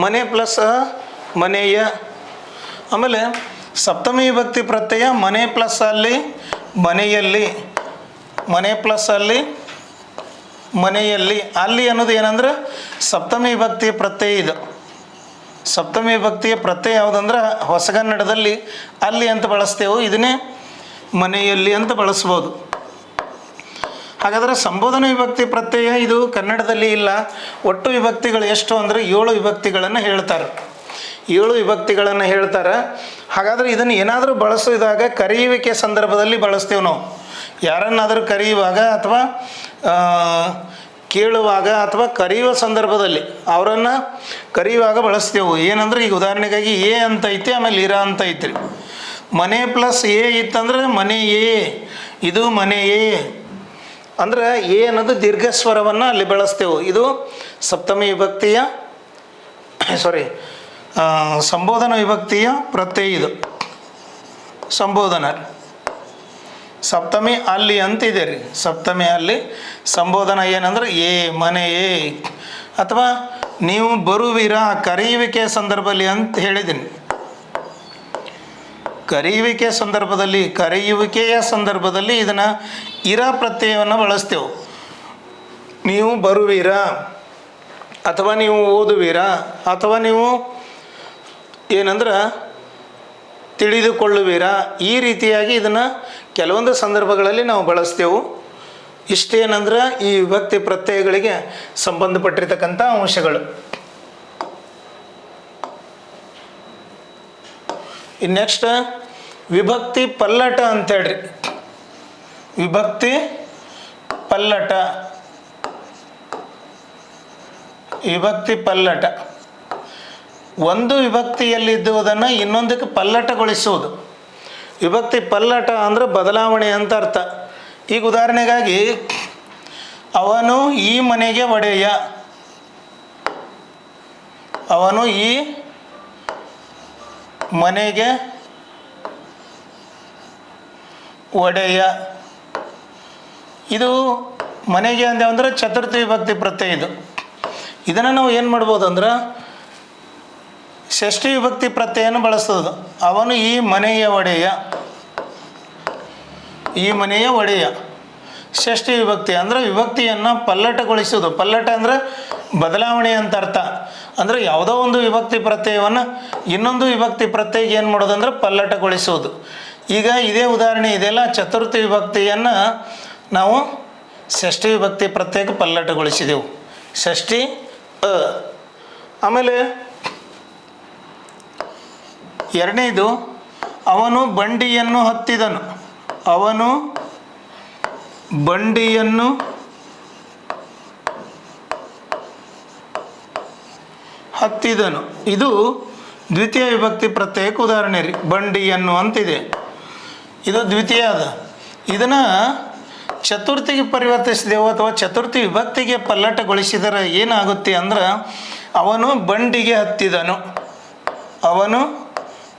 ಮನೆ ಪ್ಲಸ್ ಮನೆಯ, ಆಮೇಲೆ ಸಪ್ತಮಿ ವಿಭಕ್ತಿ ಪ್ರತ್ಯಯ, ಮನೆ ಪ್ಲಸ್ ಅಲ್ಲಿ, ಮನೆಯಲ್ಲಿ, ಮನೆ ಪ್ಲಸ್ ಅಲ್ಲಿ ಮನೆಯಲ್ಲಿ ಅಲ್ಲಿ ಅನ್ನೋದು ಏನಂದ್ರೆ ಸಪ್ತಮಿ ಭಕ್ತಿಯ ಪ್ರತ್ಯಯ ಇದು. ಸಪ್ತಮಿ ಭಕ್ತಿಯ ಪ್ರತ್ಯಯ ಯಾವುದಂದ್ರೆ ಹೊಸಗನ್ನಡದಲ್ಲಿ ಅಲ್ಲಿ ಅಂತ ಬಳಸ್ತೇವೆ, ಇದನ್ನೇ ಮನೆಯಲ್ಲಿ ಅಂತ ಬಳಸ್ಬೋದು. ಹಾಗಾದರೆ ಸಂಬೋಧನ ವಿಭಕ್ತಿ ಪ್ರತ್ಯಯ ಇದು ಕನ್ನಡದಲ್ಲಿ ಇಲ್ಲ. ಒಟ್ಟು ವಿಭಕ್ತಿಗಳು ಎಷ್ಟು ಅಂದರೆ ಏಳು ವಿಭಕ್ತಿಗಳನ್ನು ಹೇಳ್ತಾರೆ. ಏಳು ವಿಭಕ್ತಿಗಳನ್ನು ಹೇಳ್ತಾರೆ. ಹಾಗಾದರೆ ಇದನ್ನು ಏನಾದರೂ ಬಳಸಿದಾಗ ಕರೆಯುವಿಕೆ ಸಂದರ್ಭದಲ್ಲಿ ಬಳಸ್ತೇವೆ ನಾವು. ಯಾರನ್ನಾದರೂ ಕರೆಯುವಾಗ ಅಥವಾ ಕೇಳುವಾಗ ಅಥವಾ ಕರೆಯುವ ಸಂದರ್ಭದಲ್ಲಿ ಅವರನ್ನು ಕರೆಯುವಾಗ ಬಳಸ್ತೇವೆ. ಏನಂದ್ರೆ ಈಗ ಉದಾಹರಣೆಗಾಗಿ ಎ ಅಂತ ಐತೆ, ಆಮೇಲೆ ಇರ ಅಂತ ಐತ್ರಿ. ಮನೆ ಪ್ಲಸ್ ಎ ಇತ್ತಂದ್ರೆ ಮನೆ ಎ, ಇದು ಮನೆ ಎ. ಅಂದ್ರೆ ಎ ಅನ್ನೋದು ದೀರ್ಘಸ್ವರವನ್ನು ಅಲ್ಲಿ ಬಳಸ್ತೇವೆ. ಇದು ಸಪ್ತಮಿ ವಿಭಕ್ತಿಯ ಸಾರಿ ಸಂಬೋಧನ ವಿಭಕ್ತಿಯ ಪ್ರತ್ಯಯ ಇದು. ಸಂಬೋಧನ. ಸಪ್ತಮಿ ಅಲ್ಲಿ ಅಂತಿದೆ ರೀ. ಸಪ್ತಮಿ ಅಲ್ಲಿ ಸಂಬೋಧನ ಏನಂದ್ರೆ, ಏ ಮನೆ, ಏ. ಅಥವಾ ನೀವು ಬರುವಿರಾ ಕರೆಯುವಿಕೆ ಸಂದರ್ಭದಲ್ಲಿ ಅಂತ ಹೇಳಿದ್ದೀನಿ. ಕರೆಯುವಿಕೆ ಸಂದರ್ಭದಲ್ಲಿ, ಕರೆಯುವಿಕೆಯ ಸಂದರ್ಭದಲ್ಲಿ ಇದನ್ನು ಇರ ಪ್ರತ್ಯಯವನ್ನು ಬಳಸ್ತೇವೆ. ನೀವು ಬರುವಿರಾ, ಅಥವಾ ನೀವು ಓದುವಿರಾ, ಅಥವಾ ನೀವು ಏನಂದ್ರೆ ತಿಳಿದುಕೊಳ್ಳುವಿರಾ? ಈ ರೀತಿಯಾಗಿ ಇದನ್ನು ಕೆಲವೊಂದು ಸಂದರ್ಭಗಳಲ್ಲಿ ನಾವು ಬಳಸ್ತೇವೆ. ಇಷ್ಟೇನಂದ್ರೆ ಈ ವಿಭಕ್ತಿ ಪ್ರತ್ಯಯಗಳಿಗೆ ಸಂಬಂಧಪಟ್ಟಿರ್ತಕ್ಕಂಥ ಅಂಶಗಳು. ಇನ್ನು ನೆಕ್ಸ್ಟ್, ವಿಭಕ್ತಿ ಪಲ್ಲಟ ಅಂತ ಹೇಳ್ರಿ ವಿಭಕ್ತಿ ಪಲ್ಲಟ. ವಿಭಕ್ತಿ ಪಲ್ಲಟ. ಒಂದು ವಿಭಕ್ತಿಯಲ್ಲಿದ್ದುವುದನ್ನು ಇನ್ನೊಂದಕ್ಕೆ ಪಲ್ಲಟಗೊಳಿಸುವುದು. ವಿಭಕ್ತಿ ಪಲ್ಲಟ ಅಂದರೆ ಬದಲಾವಣೆ ಅಂತ ಅರ್ಥ. ಈಗ ಉದಾಹರಣೆಗಾಗಿ, ಅವನು ಈ ಮನೆಗೆ ಒಡೆಯ. ಅವನು ಈ ಮನೆಗೆ ಒಡೆಯ. ಇದು ಮನೆಗೆ ಅಂದೆ ಅಂದ್ರೆ ಚತುರ್ಥಿ ವಿಭಕ್ತಿ ಪ್ರತ್ಯಯ ಇದು. ಇದನ್ನು ನಾವು ಏನು ಮಾಡ್ಬೋದು ಅಂದ್ರೆ ಷಷ್ಠಿ ವಿಭಕ್ತಿ ಪ್ರತ್ಯಯನ್ನು ಬಳಸೋದು. ಅವನು ಈ ಮನೆಯ ಒಡೆಯ. ಈ ಮನೆಯ ಒಡೆಯ. ಷಷ್ಠಿ ವಿಭಕ್ತಿ ಅಂದರೆ ವಿಭಕ್ತಿಯನ್ನು ಪಲ್ಲಟಗೊಳಿಸೋದು ಪಲ್ಲಟ ಅಂದರೆ ಬದಲಾವಣೆ ಅಂತ ಅರ್ಥ. ಅಂದರೆ ಯಾವುದೋ ಒಂದು ವಿಭಕ್ತಿ ಪ್ರತ್ಯಯವನ್ನು ಇನ್ನೊಂದು ವಿಭಕ್ತಿ ಪ್ರತ್ಯಯಕ್ಕೆ ಏನು ಮಾಡೋದು ಅಂದರೆ ಪಲ್ಲಟಗೊಳಿಸೋದು ಈಗ ಇದೇ ಉದಾಹರಣೆ ಇದೆಲ್ಲ ಚತುರ್ಥಿ ವಿಭಕ್ತಿಯನ್ನು ನಾವು ಷಷ್ಠಿ ವಿಭಕ್ತಿ ಪ್ರತ್ಯೇಕ ಪಲ್ಲಟಗೊಳಿಸಿದೆವು. ಷಷ್ಠಿ ಅ. ಆಮೇಲೆ ಎರಡನೇದು, ಅವನು ಬಂಡಿಯನ್ನು ಹತ್ತಿದನು. ಅವನು ಬಂಡಿಯನ್ನು ಹತ್ತಿದನು. ಇದು ದ್ವಿತೀಯ ವಿಭಕ್ತಿ ಪ್ರತ್ಯೇಕ ಉದಾಹರಣೆ ರೀ. ಬಂಡಿಯನ್ನು ಅಂತಿದೆ. ಇದು ದ್ವಿತೀಯ ಅದ. ಇದನ್ನು ಚತುರ್ಥಿಗೆ ಪರಿವರ್ತಿಸಿದೆವು ಅಥವಾ ಚತುರ್ಥಿ ವಿಭಕ್ತಿಗೆ ಪಲ್ಲಟಗೊಳಿಸಿದರೆ ಏನಾಗುತ್ತೆ ಅಂದ್ರೆ, ಅವನು ಬಂಡಿಗೆ ಹತ್ತಿದನು. ಅವನು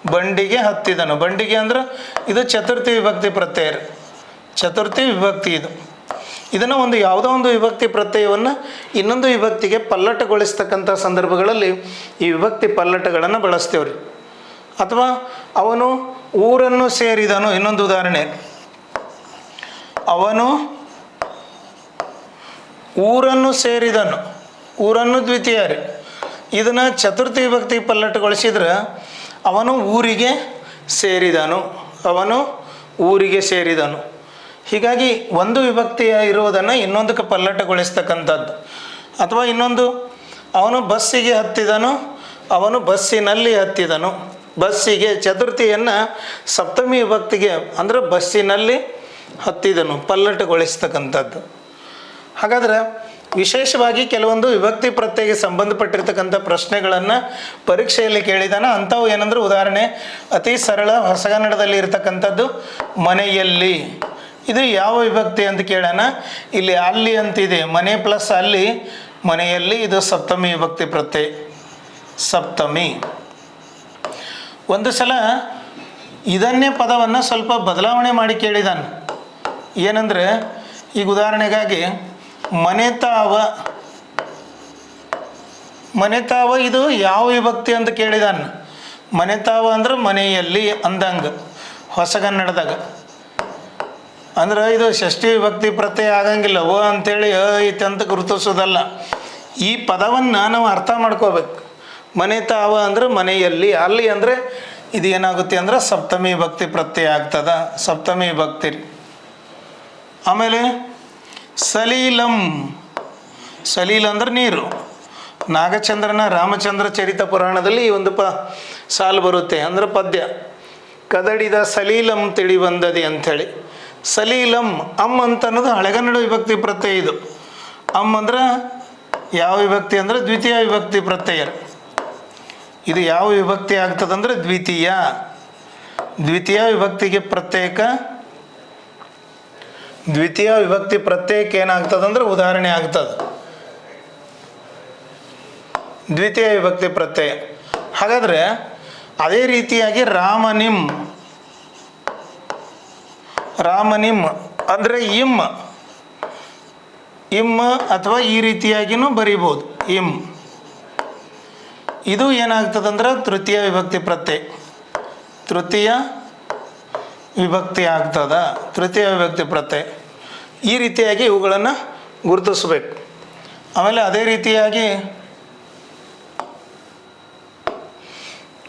ಬಂಡಿಗೆ ಹತ್ತಿದನು. ಬಂಡಿಗೆ ಅಂದ್ರೆ ಇದು ಚತುರ್ಥಿ ವಿಭಕ್ತಿ ಪ್ರತ್ಯಯ. ಚತುರ್ಥಿ ವಿಭಕ್ತಿ ಇದು. ಇದನ್ನು ಒಂದು ಯಾವುದೋ ಒಂದು ವಿಭಕ್ತಿ ಪ್ರತ್ಯಯವನ್ನು ಇನ್ನೊಂದು ವಿಭಕ್ತಿಗೆ ಪಲ್ಲಟಗೊಳಿಸ್ತಕ್ಕಂಥ ಸಂದರ್ಭಗಳಲ್ಲಿ ಈ ವಿಭಕ್ತಿ ಪಲ್ಲಟಗಳನ್ನು ಬಳಸ್ತೇವ್ರಿ ಅಥವಾ ಅವನು ಊರನ್ನು ಸೇರಿದನು. ಇನ್ನೊಂದು ಉದಾಹರಣೆ. ಅವನು ಊರನ್ನು ಸೇರಿದನು. ಊರನ್ನು ದ್ವಿತೀಯ ರೀ. ಇದನ್ನು ಚತುರ್ಥಿ ವಿಭಕ್ತಿ ಪಲ್ಲಟಗೊಳಿಸಿದ್ರೆ ಅವನು ಊರಿಗೆ ಸೇರಿದನು. ಅವನು ಊರಿಗೆ ಸೇರಿದನು. ಹೀಗಾಗಿ ಒಂದು ವಿಭಕ್ತಿಯ ಇರುವುದನ್ನು ಇನ್ನೊಂದಕ್ಕೆ ಪಲ್ಲಟಗೊಳಿಸ್ತಕ್ಕಂಥದ್ದು. ಅಥವಾ ಇನ್ನೊಂದು, ಅವನು ಬಸ್ಸಿಗೆ ಹತ್ತಿದನು, ಅವನು ಬಸ್ಸಿನಲ್ಲಿ ಹತ್ತಿದನು. ಬಸ್ಸಿಗೆ ಚತುರ್ಥಿಯನ್ನು ಸಪ್ತಮಿ ವಿಭಕ್ತಿಗೆ, ಅಂದರೆ ಬಸ್ಸಿನಲ್ಲಿ ಹತ್ತಿದನು, ಪಲ್ಲಟಗೊಳಿಸ್ತಕ್ಕಂಥದ್ದು. ಹಾಗಾದ್ರೆ ವಿಶೇಷವಾಗಿ ಕೆಲವೊಂದು ವಿಭಕ್ತಿ ಪ್ರತ್ಯಯಕ್ಕೆ ಸಂಬಂಧಪಟ್ಟಿರ್ತಕ್ಕಂಥ ಪ್ರಶ್ನೆಗಳನ್ನು ಪರೀಕ್ಷೆಯಲ್ಲಿ ಕೇಳಿದಾನ ಅಂಥವು ಏನಂದ್ರೆ ಉದಾಹರಣೆ ಅತಿ ಸರಳ ಹೊಸಗನ್ನಡದಲ್ಲಿ ಇರತಕ್ಕಂಥದ್ದು ಮನೆಯಲ್ಲಿ. ಇದು ಯಾವ ವಿಭಕ್ತಿ ಅಂತ ಕೇಳೋಣ. ಇಲ್ಲಿ ಅಲ್ಲಿ ಅಂತಿದೆ. ಮನೆ ಪ್ಲಸ್ ಅಲ್ಲಿ. ಮನೆಯಲ್ಲಿ ಇದು ಸಪ್ತಮಿ ವಿಭಕ್ತಿ ಪ್ರತ್ಯಯ. ಸಪ್ತಮಿ. ಒಂದು ಸಲ ಇದನ್ನೇ ಪದವನ್ನು ಸ್ವಲ್ಪ ಬದಲಾವಣೆ ಮಾಡಿ ಕೇಳಿದಾನೆ. ಏನಂದರೆ ಈಗ ಉದಾಹರಣೆಗಾಗಿ ಮನೆತಾವ. ಮನೆತಾವ ಇದು ಯಾವ ವಿಭಕ್ತಿ ಅಂತ ಕೇಳಿದಾನ. ಮನೆತಾವ ಅಂದ್ರೆ ಮನೆಯಲ್ಲಿ ಅಂದಂಗ ಹೊಸಗನ್ನಡದಾಗ ಅಂದ್ರೆ ಇದು ಷಷ್ಠಿ ವಿಭಕ್ತಿ ಪ್ರತ್ಯಯ ಆಗಂಗಿಲ್ಲ. ಓ ಅಂತೇಳಿ ಐತೆ ಅಂತ ಗುರುತಿಸೋದಲ್ಲ ಈ ಪದವನ್ನು ನಾವು ಅರ್ಥ ಮಾಡ್ಕೋಬೇಕು. ಮನೆತಾವ ಅಂದ್ರೆ ಮನೆಯಲ್ಲಿ, ಅಲ್ಲಿ ಅಂದರೆ ಇದು ಏನಾಗುತ್ತೆ ಅಂದ್ರೆ ಸಪ್ತಮಿ ಭಕ್ತಿ ಪ್ರತ್ಯಯ ಆಗ್ತದ. ಸಪ್ತಮಿ ಭಕ್ತಿ ಆಮೇಲೆ ಸಲೀಲಂ. ಸಲೀಲ ಅಂದ್ರೆ ನೀರು. ನಾಗಚಂದ್ರನ ರಾಮಚಂದ್ರ ಚರಿತ ಪುರಾಣದಲ್ಲಿ ಈ ಒಂದು ಪ ಸಾಲು ಬರುತ್ತೆ ಅಂದ್ರೆ ಪದ್ಯ. ಕದಡಿದ ಸಲೀಲಂ ತಿಳಿ ಬಂದದಿ ಅಂಥೇಳಿ. ಸಲೀಲಂ ಅಮ್ ಅಂತ ಅನ್ನೋದು ಹಳೆಗನ್ನಡ ವಿಭಕ್ತಿ ಪ್ರತ್ಯಯ ಇದು. ಅಮ್ ಅಂದ್ರೆ ಯಾವ ವಿಭಕ್ತಿ ಅಂದ್ರೆ ದ್ವಿತೀಯ ವಿಭಕ್ತಿ ಪ್ರತ್ಯಯ. ಇದು ಯಾವ ವಿಭಕ್ತಿ ಆಗ್ತದಂದ್ರೆ ದ್ವಿತೀಯ. ದ್ವಿತೀಯ ವಿಭಕ್ತಿಗೆ ಪ್ರತ್ಯೇಕ ದ್ವಿತೀಯ ವಿಭಕ್ತಿ ಪ್ರತ್ಯೇಕ ಏನಾಗ್ತದಂದ್ರೆ ಉದಾಹರಣೆ ಆಗ್ತದೆ. ದ್ವಿತೀಯ ವಿಭಕ್ತಿ ಪ್ರತ್ಯಯ. ಹಾಗಾದರೆ ಅದೇ ರೀತಿಯಾಗಿ ರಾಮನಿಂ. ರಾಮನಿಂ ಅಂದರೆ ಇಮ್ ಇಮ್ ಅಥವಾ ಈ ರೀತಿಯಾಗಿನೂ ಬರಿಬೋದು. ಇಮ್ ಇದು ಏನಾಗ್ತದಂದ್ರೆ ತೃತೀಯ ವಿಭಕ್ತಿ ಪ್ರತ್ಯಯ. ತೃತೀಯ ವಿಭಕ್ತಿ ಆಗ್ತದ. ತೃತೀಯ ವಿಭಕ್ತಿ ಪ್ರತ್ಯಯ. ಈ ರೀತಿಯಾಗಿ ಇವುಗಳನ್ನು ಗುರುತಿಸಬೇಕು. ಆಮೇಲೆ ಅದೇ ರೀತಿಯಾಗಿ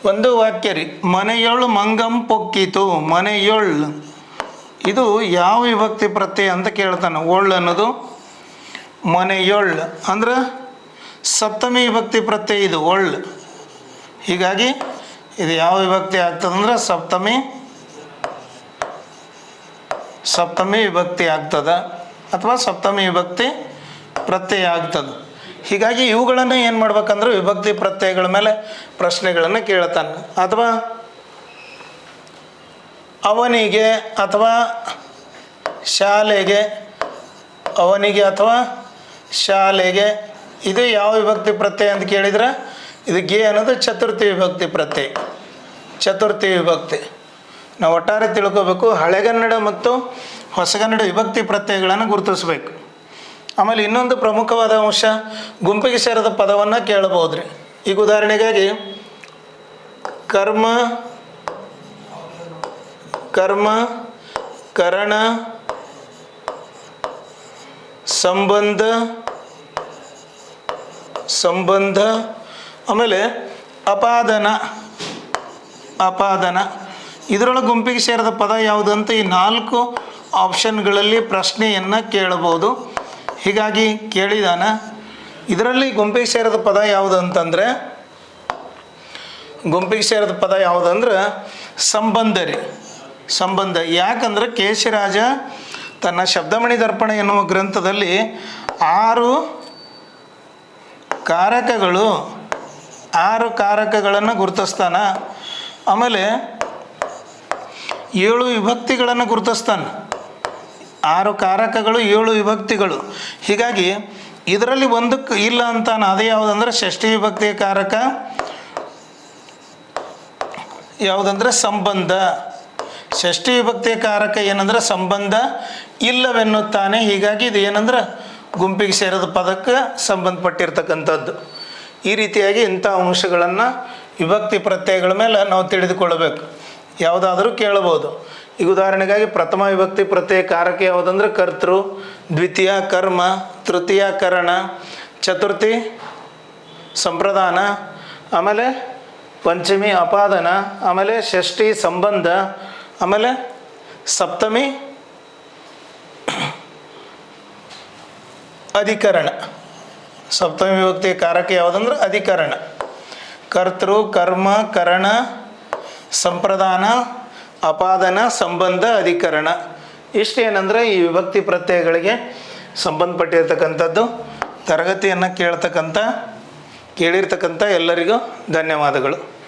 ಒಂದು ವಾಕ್ಯ ರೀ, ಮನೆಯೊಳು ಮಂಗಂ ಪೊಕ್ಕಿತು, ಮನೆಯೊಳ್. ಇದು ಯಾವ ವಿಭಕ್ತಿ ಪ್ರತ್ಯಯ ಅಂತ ಕೇಳ್ತಾನೆ, ಒಳ್ ಅನ್ನೋದು ಮನೆಯೊಳ್. ಅಂದ್ರೆ ಸಪ್ತಮಿ ವಿಭಕ್ತಿ ಪ್ರತ್ಯಯ ಇದು, ಒಳ್. ಹೀಗಾಗಿ ಇದು ಯಾವ ವಿಭಕ್ತಿ ಆಗ್ತದಂದ್ರೆ ಸಪ್ತಮಿ ಸಪ್ತಮಿ ವಿಭಕ್ತಿ ಆಗ್ತದ ಅಥವಾ ಸಪ್ತಮಿ ವಿಭಕ್ತಿ ಪ್ರತ್ಯಯ ಆಗ್ತದೆ. ಹೀಗಾಗಿ ಇವುಗಳನ್ನು ಏನು ಮಾಡ್ಬೇಕಂದ್ರೆ ವಿಭಕ್ತಿ ಪ್ರತ್ಯಯಗಳ ಮೇಲೆ ಪ್ರಶ್ನೆಗಳನ್ನು ಕೇಳ್ತಾನೆ. ಅಥವಾ ಅವನಿಗೆ ಅಥವಾ ಶಾಲೆಗೆ, ಅವನಿಗೆ ಅಥವಾ ಶಾಲೆಗೆ ಇದು ಯಾವ ವಿಭಕ್ತಿ ಪ್ರತ್ಯಯ ಅಂತ ಕೇಳಿದ್ರೆ, ಇದು ಗೆ ಅನ್ನೋದು ಚತುರ್ಥಿ ವಿಭಕ್ತಿ ಪ್ರತ್ಯಯ. ಚತುರ್ಥಿ ವಿಭಕ್ತಿ. ನಾವು ಒಟ್ಟಾರೆ ತಿಳ್ಕೋಬೇಕು ಹಳೆಗನ್ನಡ ಮತ್ತು ಹೊಸಗನ್ನಡ ವಿಭಕ್ತಿ ಪ್ರತ್ಯಯಗಳನ್ನು ಗುರುತಿಸಬೇಕು. ಆಮೇಲೆ ಇನ್ನೊಂದು ಪ್ರಮುಖವಾದ ಅಂಶ ಗುಂಪಿಗೆ ಸೇರಿದ ಪದವನ್ನು ಕೇಳಬಹುದು ರೀ ಈಗ ಉದಾಹರಣೆಗಾಗಿ ಕರ್ಮ ಕರ್ಮ, ಕರಣ, ಸಂಬಂಧ ಸಂಬಂಧ, ಆಮೇಲೆ ಅಪಾದನ ಅಪಾದನ. ಇದರೊಳಗೆ ಗುಂಪಿಗೆ ಸೇರಿದ ಪದ ಯಾವುದು ಅಂತ ಈ ನಾಲ್ಕು ಆಪ್ಷನ್ಗಳಲ್ಲಿ ಪ್ರಶ್ನೆಯನ್ನು ಕೇಳಬಹುದು. ಹೀಗಾಗಿ ಕೇಳಿದಾನ. ಇದರಲ್ಲಿ ಗುಂಪಿಗೆ ಸೇರಿದ ಪದ ಯಾವುದು ಅಂತಂದರೆ, ಗುಂಪಿಗೆ ಸೇರಿದ ಪದ ಯಾವುದಂದ್ರೆ ಸಂಬಂಧ ರೀ ಸಂಬಂಧ. ಯಾಕಂದ್ರೆ ಕೇಶಿರಾಜ ತನ್ನ ಶಬ್ದಮಣಿ ದರ್ಪಣ ಎನ್ನುವ ಗ್ರಂಥದಲ್ಲಿ ಆರು ಕಾರಕಗಳು, ಆರು ಕಾರಕಗಳನ್ನು ಗುರುತಿಸ್ತಾನ. ಆಮೇಲೆ ಏಳು ವಿಭಕ್ತಿಗಳನ್ನು ಗುರುತಿಸ್ತಾನೆ. ಆರು ಕಾರಕಗಳು, ಏಳು ವಿಭಕ್ತಿಗಳು. ಹೀಗಾಗಿ ಇದರಲ್ಲಿ ಒಂದಕ್ಕೆ ಇಲ್ಲ ಅಂತಾನೆ ಅದೇ ಯಾವುದಂದ್ರೆ ಷಷ್ಠಿ ವಿಭಕ್ತಿಯ ಕಾರಕ, ಯಾವುದಂದ್ರೆ ಸಂಬಂಧ. ಷಷ್ಠಿ ವಿಭಕ್ತಿಯ ಕಾರಕ ಏನಂದ್ರೆ ಸಂಬಂಧ ಇಲ್ಲವೆನ್ನುತ್ತಾನೆ. ಹೀಗಾಗಿ ಇದು ಏನಂದ್ರೆ ಗುಂಪಿಗೆ ಸೇರಿದ ಪದಕ್ಕೆ ಸಂಬಂಧಪಟ್ಟಿರ್ತಕ್ಕಂಥದ್ದು. ಈ ರೀತಿಯಾಗಿ ಇಂಥ ಅಂಶಗಳನ್ನು ವಿಭಕ್ತಿ ಪ್ರತ್ಯಯಗಳ ಮೇಲೆ ನಾವು ತಿಳಿದುಕೊಳ್ಳಬೇಕು. ಯಾವುದಾದರೂ ಕೇಳಬಹುದು. ಈಗ ಉದಾಹರಣೆಗಾಗಿ ಪ್ರಥಮ ವಿಭಕ್ತಿ ಪ್ರತ್ಯಯ ಕಾರಕ ಯಾವುದಂದ್ರೆ ಕರ್ತೃ, ದ್ವಿತೀಯ ಕರ್ಮ, ತೃತೀಯ ಕರಣ, ಚತುರ್ಥಿ ಸಂಪ್ರದಾನ, ಆಮೇಲೆ ಪಂಚಮಿ ಅಪಾದನ ಆಮೇಲೆ ಷಷ್ಠಿ ಸಂಬಂಧ, ಆಮೇಲೆ ಸಪ್ತಮಿ ಅಧಿಕರಣ. ಸಪ್ತಮಿ ವಿಭಕ್ತಿ ಕಾರಕ ಯಾವುದಂದ್ರೆ ಅಧಿಕರಣ. ಕರ್ತೃ, ಕರ್ಮ, ಕರಣ ಸಂಪ್ರದಾನ ಅಪಾದನ ಸಂಬಂಧ ಅಧಿಕರಣ. ಇಷ್ಟೇನೆಂದರೆ ಈ ವಿಭಕ್ತಿ ಪ್ರತ್ಯಯಗಳಿಗೆ ಸಂಬಂಧಪಟ್ಟಿರ್ತಕ್ಕಂಥದ್ದು ತರಗತಿಯನ್ನು ಕೇಳ್ತಕ್ಕಂಥ ಕೇಳಿರ್ತಕ್ಕಂಥ ಎಲ್ಲರಿಗೂ ಧನ್ಯವಾದಗಳು.